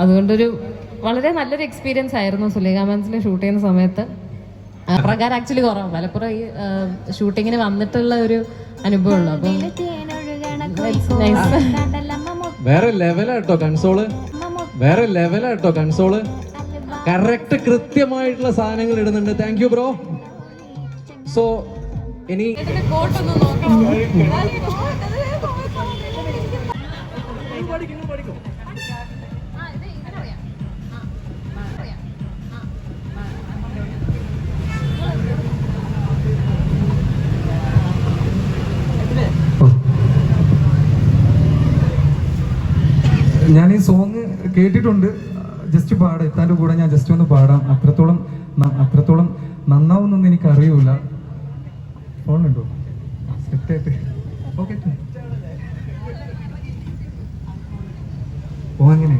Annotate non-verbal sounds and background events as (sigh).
അതുകൊണ്ടൊരു വളരെ നല്ലൊരു എക്സ്പീരിയൻസ് ആയിരുന്നു സുലേഖ മാൻസിനെ ഷൂട്ട് ചെയ്യുന്ന സമയത്ത്. പ്രകാരം ആക്ച്വലി കുറവാണ് മലപ്പുറം ഈ ഷൂട്ടിങ്ങിന് വന്നിട്ടുള്ള ഒരു അനുഭവമുള്ളൂ. അപ്പം (laughs) വേറെ ലെവലാട്ടോ കൺസോൾ വേറെ ലെവലാട്ടോ കൺസോൾ കറക്റ്റ് കൃത്യമായിട്ടുള്ള സാധനങ്ങൾ ഇടുന്നുണ്ട്. താങ്ക് യു ബ്രോ സോ ഇനി ഞാൻ ഈ സോങ് കേട്ടിട്ടുണ്ട്. ജസ്റ്റ് പാടാം. എത്താന്റെ കൂടെ ഞാൻ ജസ്റ്റ് ഒന്ന് പാടാം. അത്രത്തോളം അത്രത്തോളം നന്നാവുന്നൊന്നും എനിക്ക് അറിയൂല ഫോണുണ്ടോ സെറ്റായിട്ട് ഓക്കെ ഓ അങ്ങനെ.